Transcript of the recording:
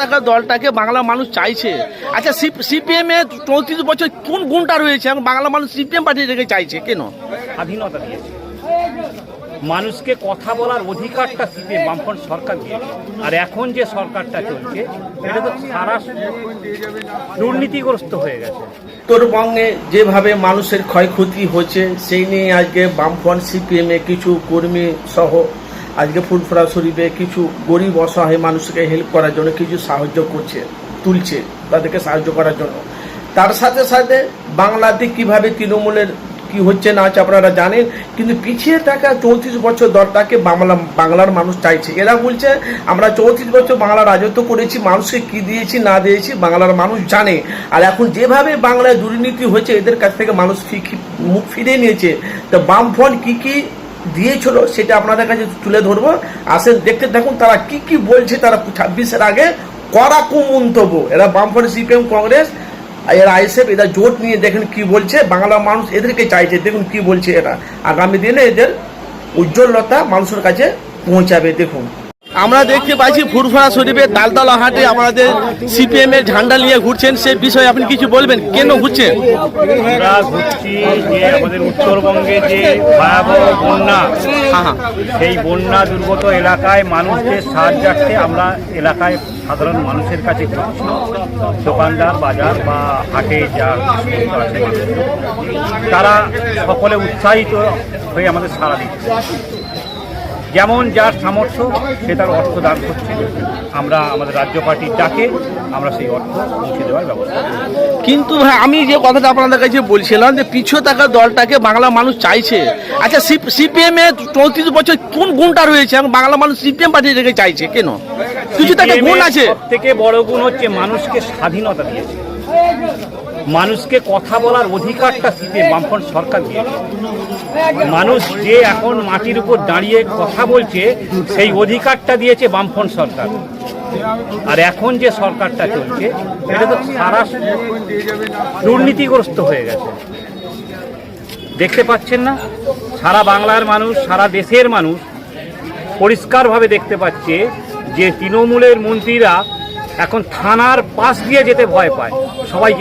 টাকা দলটাকে বাংলা মানুষ চাইছে। আচ্ছা সিপিএম এ চৌত্রিশ বছর কোন গুণটা রয়েছে? এবং বাংলা মানুষ সিপিএম পার্টি থেকে চাইছে কেন? স্বাধীনতা দিয়েছে। মানুষকে কথা বলার অধিকারটা সিপিএম বামফ্রন্ট সরকার দিয়েছে। আর এখন যে সরকারটা চলছে এটা তো সারা দুর্নীতিগ্রস্ত হয়ে গেছে। উত্তরবঙ্গে যেভাবে মানুষের ক্ষয়ক্ষতি হচ্ছে সেই নিয়ে আজকে বামফ্রন্ট সিপিএম এ কিছু কর্মী সহ আজকে ফুলফরা শরীফে কিছু গরিব, অসহায় মানুষকে হেল্প করার জন্য কিছু সাহায্য করছে, তুলছে তাদেরকে সাহায্য করার জন্য। তার সাথে সাথে বাংলাতে কীভাবে তৃণমূলের কি হচ্ছে না হচ্ছে আপনারা জানেন, কিন্তু পিছিয়ে থাকা চৌত্রিশ বছর দলটাকে বাংলা, বাংলার মানুষ চাইছে। এরা বলছে, আমরা চৌত্রিশ বছর বাংলা রাজত্ব করেছি, মানুষকে কি দিয়েছি, না দিয়েছি, বাংলার মানুষ জানে। আর এখন যেভাবে বাংলায় দুর্নীতি হচ্ছে এদের কাছ থেকে মানুষ মুখ ফিরিয়ে নিয়েছে। তো বামফ্রন্ট কি কি দিয়েছিল, সেটা আপনাদের কাছে তুলে ধরবো। আসেন, দেখতে দেখুন তারা কি কি বলছে তারা ছাব্বিশের আগে। কড়া কুমন্তব্য। এরা বামফ্রন্ট, সিপিএম, কংগ্রেস, এরা আইসেফ এদের জোট নিয়ে দেখেন কি বলছে। বাংলা মানুষ এদেরকে চাইছে, দেখুন কি বলছে এরা। আগামী দিনে এদের উজ্জ্বলতা মানুষের কাছে পৌঁছাবে, দেখুন। আমরা দেখতে পাচ্ছি ফুরফুরা শরীফের তালতলা হাটে আমাদের সিপিএম এর ঝান্ডা নিয়ে ঘুরছেন। সে বিষয়ে আপনি কিছু বলবেন? কেন ঘুরছেন? আমরা ঘুরছি যে আমাদের উত্তরবঙ্গে যে ভয়াবহ বন্যা হ্যাঁ হ্যাঁ। সেই বন্যা দুর্গত এলাকায় মানুষদের সাহায্যার্থে আমরা এলাকায় সাধারণ মানুষের কাছে ঘুরছি। দোকানদার বাজার বা হাটে যা তারা সকলে উৎসাহিত হয়ে আমাদের সাড়া দিচ্ছে। যেমন যার সামর্থ্য সে তার অর্থ দান করছে। আমরা আমাদের রাজ্য পার্টির ডাকে আমরা সেই অর্থ পৌঁছে দেওয়ার ব্যবস্থা কিন্তু ভাই আমি যে কথাটা আপনাদের কাছে বলছিলাম যে পিছিয়ে থাকা দলটাকে বাংলা মানুষ চাইছে। আচ্ছা সিপিএম এ চৌত্রিশ বছর কোন গুণটা রয়েছে? এবং বাংলা মানুষ সিপিএম পার্টি থেকে চাইছে কেন? কিছু তো একটা গুণ আছে। থেকে বড় গুণ হচ্ছে মানুষকে স্বাধীনতা দিয়েছে। মানুষকে কথা বলার অধিকারটা সিপিএম বামফ্রন্ট সরকার দিয়েছে। মানুষ যে এখন মাটির উপর দাঁড়িয়ে কথা বলছে, সেই অধিকারটা দিয়েছে বামফ্রন্ট সরকার। আর এখন যে সরকারটা চলছে, এটা তো সারা দুর্নীতিগ্রস্ত হয়ে গেছে। দেখতে পাচ্ছেন না? সারা বাংলার মানুষ, সারা দেশের মানুষ পরিষ্কারভাবে দেখতে পাচ্ছে যে তৃণমূলের মন্ত্রীরা এখন থানার পাশ দিয়ে যেতে ভয় পায়। সবাই